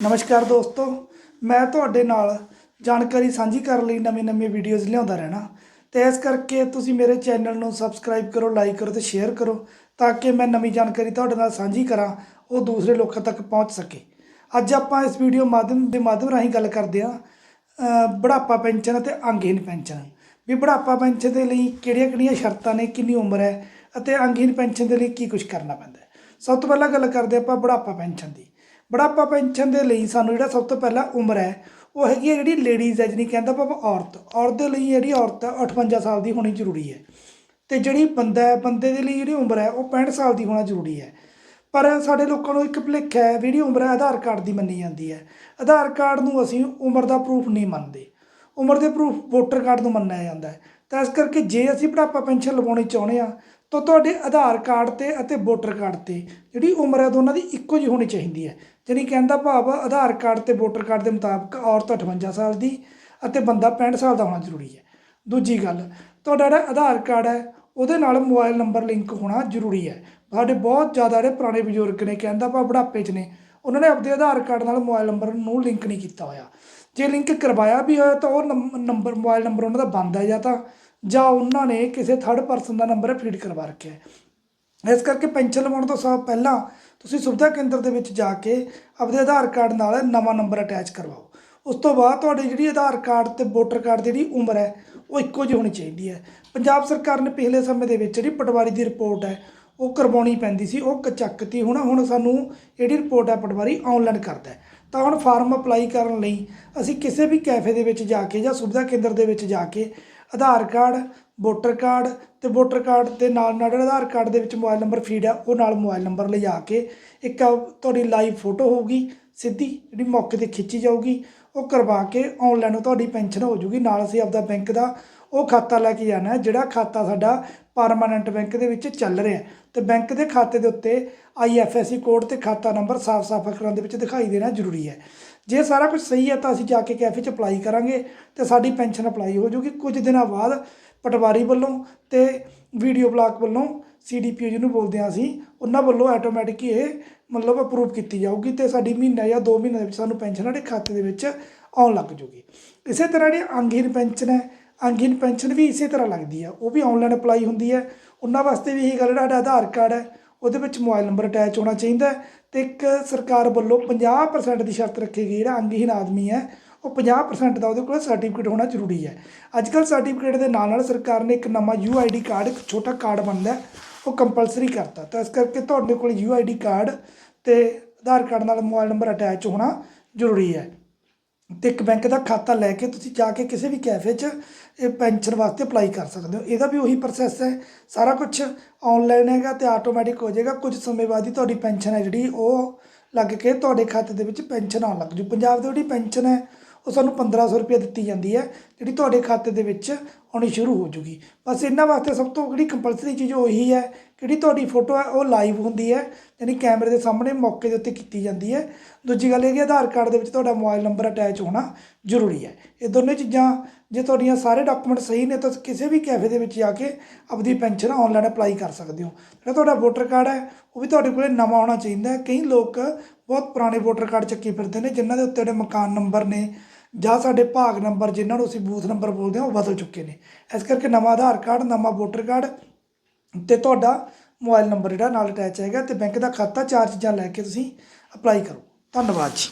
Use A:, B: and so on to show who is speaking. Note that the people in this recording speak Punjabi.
A: ਨਮਸਕਾਰ ਦੋਸਤੋ, ਮੈਂ ਤੁਹਾਡੇ ਨਾਲ ਜਾਣਕਾਰੀ ਸਾਂਝੀ ਕਰਨ ਲਈ ਨਵੇਂ ਨਵੇਂ ਵੀਡੀਓਜ਼ ਲਿਆਉਂਦਾ ਰਹਿਣਾ। ਤੇ ਇਸ ਕਰਕੇ ਤੁਸੀਂ ਮੇਰੇ ਚੈਨਲ ਨੂੰ ਸਬਸਕ੍ਰਾਈਬ ਕਰੋ ਲਾਈਕ ਕਰੋ ਤੇ ਸ਼ੇਅਰ ਕਰੋ ਤਾਂ ਕਿ ਮੈਂ ਨਵੀਂ ਜਾਣਕਾਰੀ ਤੁਹਾਡੇ ਨਾਲ ਸਾਂਝੀ ਕਰਾਂ, ਉਹ ਦੂਸਰੇ ਲੋਕਾਂ ਤੱਕ ਪਹੁੰਚ ਸਕੇ। ਅੱਜ ਆਪਾਂ ਇਸ ਵੀਡੀਓ ਮਾਧਿਅਮ ਦੇ ਮਾਧਿਅਮ ਰਾਹੀਂ ਗੱਲ ਕਰਦੇ ਹਾਂ ਬੁਢਾਪਾ ਪੈਨਸ਼ਨ ਅਤੇ ਅੰਗਹੀਨ ਪੈਨਸ਼ਨ। ਵੀ ਬੁਢਾਪਾ ਪੈਨਸ਼ਨ ਦੇ ਲਈ ਕਿਹੜੀਆਂ-ਕਿਹੜੀਆਂ ਸ਼ਰਤਾਂ ਨੇ, ਕਿੰਨੀ ਉਮਰ ਹੈ ਅਤੇ ਅੰਗਹੀਨ ਪੈਨਸ਼ਨ ਦੇ ਲਈ ਕੀ ਕੁਝ ਕਰਨਾ ਪੈਂਦਾ ਸਭ ਤੋਂ ਪਹਿਲਾਂ ਗੱਲ ਕਰਦੇ ਆਪਾਂ ਬੁਢਾਪਾ ਪੈਨਸ਼ਨ ਦੀ। ਬੁਢਾਪਾ ਪੈਨਸ਼ਨ ਦੇ ਲਈ ਸਾਨੂੰ ਜਿਹੜਾ ਸਭ ਤੋਂ ਪਹਿਲਾਂ ਉਮਰ ਹੈ, ਉਹ ਹੈਗੀ ਹੈ ਜਿਹੜੀ ਲੇਡੀਜ਼ ਹੈ ਜਿਹਨੀ ਕਹਿੰਦਾ ਪਾਪਾ ਔਰਤ। ਔਰਤ ਦੇ ਲਈ ਜਿਹੜੀ ਔਰਤ ਹੈ 58 ਸਾਲ ਦੀ ਹੋਣੀ ਜ਼ਰੂਰੀ ਹੈ। ਤੇ ਜਿਹੜੀ ਬੰਦਾ ਹੈ, ਬੰਦੇ ਦੇ ਲਈ ਜਿਹੜੀ ਉਮਰ ਹੈ, ਉਹ 65 ਸਾਲ ਦੀ ਹੋਣਾ ਜ਼ਰੂਰੀ ਹੈ। ਪਰ ਸਾਡੇ ਲੋਕਾਂ ਨੂੰ ਇੱਕ ਭੁਲੇਖ ਹੈ, ਵੀ ਜਿਹੜੀ ਉਮਰ ਹੈ, ਆਧਾਰ ਕਾਰਡ ਦੀ ਮੰਨੀ ਜਾਂਦੀ ਹੈ। ਆਧਾਰ ਕਾਰਡ ਨੂੰ ਅਸੀਂ ਉਮਰ ਦਾ ਪ੍ਰੂਫ ਨਹੀਂ ਮੰਨਦੇ। ਉਮਰ ਦੇ ਪ੍ਰੂਫ ਵੋਟਰ ਕਾਰਡ ਨੂੰ ਮੰਨਿਆ ਜਾਂਦਾ ਹੈ। ਤਾਂ ਇਸ ਕਰਕੇ ਜੇ ਅਸੀਂ ਬੁਢਾਪਾ ਪੈਨਸ਼ਨ ਲਵਾਉਣੀ ਚਾਹੁੰਦੇ ਆ ਤਾਂ ਤੁਹਾਡੇ ਆਧਾਰ ਕਾਰਡ ਤੇ ਅਤੇ ਵੋਟਰ ਕਾਰਡ ਤੇ ਜਿਹੜੀ ਉਮਰ ਹੈ, ਦੋਨਾਂ ਦੀ ਇੱਕੋ ਜਿਹੀ ਹੋਣੀ ਚਾਹੀਦੀ ਹੈ। ਜਾਣੀ ਕਹਿੰਦਾ ਭਾਵ ਆਧਾਰ ਕਾਰਡ ਤੇ ਵੋਟਰ ਕਾਰਡ ਦੇ ਮੁਤਾਬਕ ਔਰਤ 58 ਸਾਲ ਦੀ ਅਤੇ ਬੰਦਾ 65 ਸਾਲ ਦਾ ਹੋਣਾ ਜ਼ਰੂਰੀ ਹੈ। ਦੂਜੀ ਗੱਲ, ਤੁਹਾਡਾ ਜਿਹੜਾ ਆਧਾਰ ਕਾਰਡ ਹੈ, ਉਹਦੇ ਨਾਲ ਮੋਬਾਈਲ ਨੰਬਰ ਲਿੰਕ ਹੋਣਾ ਜ਼ਰੂਰੀ ਹੈ। ਸਾਡੇ ਬਹੁਤ ਜ਼ਿਆਦਾ ਜਿਹੜੇ ਪੁਰਾਣੇ ਬਜ਼ੁਰਗ ਨੇ, ਕਹਿੰਦਾ ਭਾਵ ਬੁਢਾਪੇ 'ਚ ਨੇ, ਉਹਨਾਂ ਨੇ ਆਪਣੇ ਆਧਾਰ ਕਾਰਡ ਨਾਲ ਮੋਬਾਈਲ ਨੰਬਰ ਨੂੰ ਲਿੰਕ ਨਹੀਂ ਕੀਤਾ ਹੋਇਆ। ਜੇ ਲਿੰਕ ਕਰਵਾਇਆ ਵੀ ਹੋਇਆ ਤਾਂ ਉਹ ਨੰਬ- ਨੰਬਰ, ਮੋਬਾਈਲ ਨੰਬਰ ਉਹਨਾਂ ਦਾ ਬੰਦ ਹੈ ਜਾਂ ਤਾਂ, ਜਾਂ ਉਹਨਾਂ ਨੇ ਕਿਸੇ ਥਰਡ ਪਰਸਨ ਦਾ ਨੰਬਰ ਫੀਡ ਕਰਵਾ ਰੱਖਿਆ ਇਸ ਕਰਕੇ ਪੈਨਸ਼ਨ ਲਵਾਉਣ ਤੋਂ ਸਭ ਪਹਿਲਾਂ ਤੁਸੀਂ ਸੁਵਿਧਾ ਕੇਂਦਰ ਦੇ ਵਿੱਚ ਜਾ ਕੇ ਆਪਦੇ ਆਧਾਰ ਕਾਰਡ ਨਾਲ ਨਵਾਂ ਨੰਬਰ ਅਟੈਚ ਕਰਵਾਓ। ਉਸ ਤੋਂ ਬਾਅਦ ਤੁਹਾਡੀ ਜਿਹੜੀ ਆਧਾਰ ਕਾਰਡ ਤੇ ਵੋਟਰ ਕਾਰਡ ਦੀ ਜਿਹੜੀ ਉਮਰ ਹੈ, ਉਹ ਇੱਕੋ ਜਿਹੀ ਹੋਣੀ ਚਾਹੀਦੀ ਹੈ। ਪੰਜਾਬ ਸਰਕਾਰ ਨੇ ਪਿਛਲੇ ਸਮੇਂ ਦੇ ਵਿੱਚ ਜਿਹੜੀ ਪਟਵਾਰੀ ਦੀ ਰਿਪੋਰਟ ਹੈ, ਉਹ ਕਰਵਾਉਣੀ ਪੈਂਦੀ ਸੀ, ਉਹ ਕਚੱਕਤੀ। ਹੁਣ ਹੁਣ ਸਾਨੂੰ ਜਿਹੜੀ ਰਿਪੋਰਟ ਹੈ, ਪਟਵਾਰੀ ਆਨਲਾਈਨ ਕਰਦਾ ਤਾਂ ਹੁਣ ਫਾਰਮ ਅਪਲਾਈ ਕਰਨ ਲਈ ਅਸੀਂ ਕਿਸੇ ਵੀ ਕੈਫੇ ਦੇ ਵਿੱਚ ਜਾ ਕੇ ਜਾਂ ਸੁਵਿਧਾ ਕੇਂਦਰ ਦੇ ਵਿੱਚ ਜਾ ਕੇ ਆਧਾਰ ਕਾਰਡ ਵੋਟਰ ਕਾਰਡ ਤੇ ਵੋਟਰ ਕਾਰਡ ਦੇ ਨਾਲ ਨਾਲ ਜਿਹੜਾ ਆਧਾਰ ਕਾਰਡ ਦੇ ਵਿੱਚ ਮੋਬਾਈਲ ਨੰਬਰ ਫੀਡ ਆ, ਉਹ ਨਾਲ ਮੋਬਾਈਲ ਨੰਬਰ ਲਿਜਾ ਕੇ ਇੱਕ ਤੁਹਾਡੀ ਲਾਈਵ ਫੋਟੋ ਹੋਊਗੀ, ਸਿੱਧੀ ਜਿਹੜੀ ਮੌਕੇ ਤੇ ਖਿੱਚੀ ਜਾਊਗੀ, ਉਹ ਕਰਵਾ ਕੇ ਆਨਲਾਈਨ ਤੁਹਾਡੀ ਪੈਨਸ਼ਨ ਹੋ ਜੂਗੀ, ਨਾਲ ਅਸੀਂ ਆਪਦਾ ਬੈਂਕ ਦਾ ਉਹ ਖਾਤਾ ਲੈ ਕੇ ਜਾਣਾ, ਜਿਹੜਾ ਖਾਤਾ ਸਾਡਾ ਪਰਮਾਨੈਂਟ ਬੈਂਕ ਦੇ ਵਿੱਚ ਚੱਲ ਰਿਹਾ। ਹੈ ਤੇ ਬੈਂਕ ਦੇ ਖਾਤੇ ਦੇ ਉੱਤੇ ਆਈਐਫਐਸਸੀ ਕੋਡ ਤੇ ਖਾਤਾ ਨੰਬਰ ਸਾਫ਼-ਸਾਫ਼ ਅੱਖਰਾਂ ਦੇ ਵਿੱਚ ਦਿਖਾਈ ਦੇਣਾ ਜ਼ਰੂਰੀ ਹੈ। ਜੇ ਸਾਰਾ ਕੁਝ ਸਹੀ ਹੈ ਤਾਂ ਅਸੀਂ ਜਾ ਕੇ ਕੈਫੇ 'ਚ ਅਪਲਾਈ ਕਰਾਂਗੇ ਤੇ ਸਾਡੀ ਪੈਨਸ਼ਨ ਅਪਲਾਈ ਹੋ ਜੂਗੀ। ਕੁਝ ਦਿਨਾਂ ਬਾਅਦ ਪਟਵਾਰੀ ਵੱਲੋਂ ਅਤੇ ਵੀਡੀਓ ਬਲਾਕ ਵੱਲੋਂ ਸੀਡੀਪੀਓ ਜਿਹਨੂੰ ਬੋਲਦੇ ਹਾਂ ਅਸੀਂ, ਉਹਨਾਂ ਵੱਲੋਂ ਆਟੋਮੈਟਿਕ ਹੀ ਇਹ ਮਤਲਬ ਅਪਰੂਵ ਕੀਤੀ ਜਾਊਗੀ ਤੇ ਸਾਡੀ ਮਹੀਨਾ ਜਾਂ 2 ਮਹੀਨੇ ਦੇ ਵਿੱਚ ਸਾਨੂੰ ਪੈਨਸ਼ਨ ਸਾਡੇ ਖਾਤੇ ਦੇ ਵਿੱਚ ਆਉਣ ਲੱਗ ਜੂਗੀ। ਇਸੇ ਤਰ੍ਹਾਂ ਜਿਹੜੀ ਅੰਗਹੀਨ ਪੈਨਸ਼ਨ ਹੈ ਅੰਗਹੀਨ ਪੈਨਸ਼ਨ ਵੀ ਇਸੇ ਤਰ੍ਹਾਂ ਲੱਗਦੀ ਹੈ ਉਹ ਵੀ ਆਨਲਾਈਨ ਅਪਲਾਈ ਹੁੰਦੀ ਹੈ। ਉਹਨਾਂ ਵਾਸਤੇ ਵੀ ਇਹੀ ਗੱਲ ਜਿਹੜਾ ਸਾਡਾ ਆਧਾਰ ਕਾਰਡ ਹੈ, ਉਹਦੇ ਵਿੱਚ ਮੋਬਾਈਲ ਨੰਬਰ ਅਟੈਚ ਹੋਣਾ ਚਾਹੀਦਾ ਹੈ ਤੇ ਇੱਕ ਸਰਕਾਰ ਵੱਲੋਂ 50% ਦੀ ਸ਼ਰਤ ਰੱਖੀ ਗਈ, ਜਿਹੜਾ ਅੰਗਹੀਨ ਆਦਮੀ ਹੈ ਉਹ 50% ਦਾ ਉਹਦੇ ਕੋਲ ਸਰਟੀਫਿਕੇਟ ਹੋਣਾ ਜ਼ਰੂਰੀ ਹੈ। ਅੱਜ ਕੱਲ੍ਹ ਸਰਟੀਫਿਕੇਟ ਦੇ ਨਾਲ ਨਾਲ ਸਰਕਾਰ ਨੇ ਇੱਕ ਨਵਾਂ ਯੂਆਈਡੀ ਕਾਰਡ ਇੱਕ ਛੋਟਾ ਕਾਰਡ ਬਣਦਾ ਉਹ ਕੰਪਲਸਰੀ ਕਰਤਾ। ਤਾਂ ਇਸ ਕਰਕੇ ਤੁਹਾਡੇ ਕੋਲ ਯੂਆਈਡੀ ਕਾਰਡ ਤੇ ਆਧਾਰ ਕਾਰਡ ਨਾਲ ਮੋਬਾਈਲ ਨੰਬਰ ਅਟੈਚ ਹੋਣਾ ਜ਼ਰੂਰੀ ਹੈ। ਤੇ ਇੱਕ ਬੈਂਕ ਦਾ ਖਾਤਾ ਲੈ ਕੇ ਤੁਸੀਂ ਜਾ ਕੇ ਕਿਸੇ ਵੀ ਕੈਫੇ 'ਚ ਇਹ ਪੈਨਸ਼ਨ ਵਾਸਤੇ ਅਪਲਾਈ ਕਰ ਸਕਦੇ ਹੋ। ਇਹਦਾ ਵੀ ਉਹੀ ਪ੍ਰੋਸੈਸ ਹੈ। ਸਾਰਾ ਕੁਝ ਆਨਲਾਈਨ ਹੈਗਾ ਤੇ ਆਟੋਮੈਟਿਕ ਹੋ ਜਾਏਗਾ। ਕੁਝ ਸਮੇਂ ਬਾਅਦ ਹੀ ਤੁਹਾਡੀ ਪੈਨਸ਼ਨ ਹੈ ਜਿਹੜੀ, ਉਹ ਲੱਗ ਕੇ ਤੁਹਾਡੇ ਖਾਤੇ ਦੇ ਵਿੱਚ ਪੈਨਸ਼ਨ ਆਉਣ ਲੱਗ ਜੂ। ਪੰਜਾਬ ਦੀ ਜਿਹੜੀ ਪੈਨਸ਼ਨ ਹੈ ਉਹ ਸਾਨੂੰ 1500 ਰੁਪਏ ਦਿੱਤੀ ਜਾਂਦੀ ਹੈ, ਜਿਹੜੀ ਤੁਹਾਡੇ ਖਾਤੇ ਦੇ ਵਿੱਚ ਆਉਣੀ ਸ਼ੁਰੂ ਹੋ ਜੂਗੀ। ਬਸ ਇਹਨਾਂ ਵਾਸਤੇ ਸਭ ਤੋਂ ਜਿਹੜੀ ਕੰਪਲਸਰੀ ਚੀਜ਼ ਉਹੀ ਹੈ ਕਿ ਜਿਹੜੀ ਤੁਹਾਡੀ ਫੋਟੋ ਹੈ, ਉਹ ਲਾਈਵ ਹੁੰਦੀ ਹੈ, ਯਾਨੀ ਕੈਮਰੇ ਦੇ ਸਾਹਮਣੇ ਮੌਕੇ ਦੇ ਉੱਤੇ ਕੀਤੀ ਜਾਂਦੀ ਹੈ। ਦੂਜੀ ਗੱਲ ਇਹ ਕਿ ਆਧਾਰ ਕਾਰਡ ਦੇ ਵਿੱਚ ਤੁਹਾਡਾ ਮੋਬਾਈਲ ਨੰਬਰ ਅਟੈਚ ਹੋਣਾ ਜ਼ਰੂਰੀ ਹੈ। ਇਹ ਦੋਨੇ ਚੀਜ਼ਾਂ, ਜੇ ਤੁਹਾਡੀਆਂ ਸਾਰੇ ਡਾਕੂਮੈਂਟ ਸਹੀ ਨੇ, ਤਾਂ ਕਿਸੇ ਵੀ ਕੈਫੇ ਦੇ ਵਿੱਚ ਜਾ ਕੇ ਆਪਣੀ ਪੈਨਸ਼ਨ ਆਨਲਾਈਨ ਅਪਲਾਈ ਕਰ ਸਕਦੇ ਹੋ। ਜਿਹੜਾ ਤੁਹਾਡਾ ਵੋਟਰ ਕਾਰਡ ਹੈ, ਉਹ ਵੀ ਤੁਹਾਡੇ ਕੋਲੇ ਨਵਾਂ ਹੋਣਾ ਚਾਹੀਦਾ ਹੈ। ਕਈ ਲੋਕ ਬਹੁਤ ਪੁਰਾਣੇ ਵੋਟਰ ਕਾਰਡ ਚੱਕੀ ਫਿਰਦੇ ਨੇ, ਜਿਨ੍ਹਾਂ ਦੇ ਉੱਤੇ ਜਿਹੜੇ ਮਕਾਨ ਨੰਬਰ ਨੇ ਜਾਂ ਸਾਡੇ ਭਾਗ ਨੰਬਰ ਜਿਨ੍ਹਾਂ ਨੂੰ ਅਸੀਂ ਬੂਥ ਨੰਬਰ ਬੋਲਦੇ ਹਾਂ, ਉਹ ਬਦਲ ਚੁੱਕੇ ਨੇ। ਇਸ ਕਰਕੇ ਨਵਾਂ ਆਧਾਰ ਕਾਰਡ, ਨਵਾਂ ਵੋਟਰ ਕਾਰਡ ਤੇ ਤੁਹਾਡਾ ਮੋਬਾਈਲ ਨੰਬਰ ਜਿਹੜਾ ਨਾਲ ਅਟੈਚ ਹੈਗਾ ਤੇ ਬੈਂਕ ਦਾ ਖਾਤਾ, ਚਾਰ ਚੀਜ਼ਾਂ ਲੈ ਕੇ ਤੁਸੀਂ ਅਪਲਾਈ ਕਰੋ। ਧੰਨਵਾਦ ਜੀ।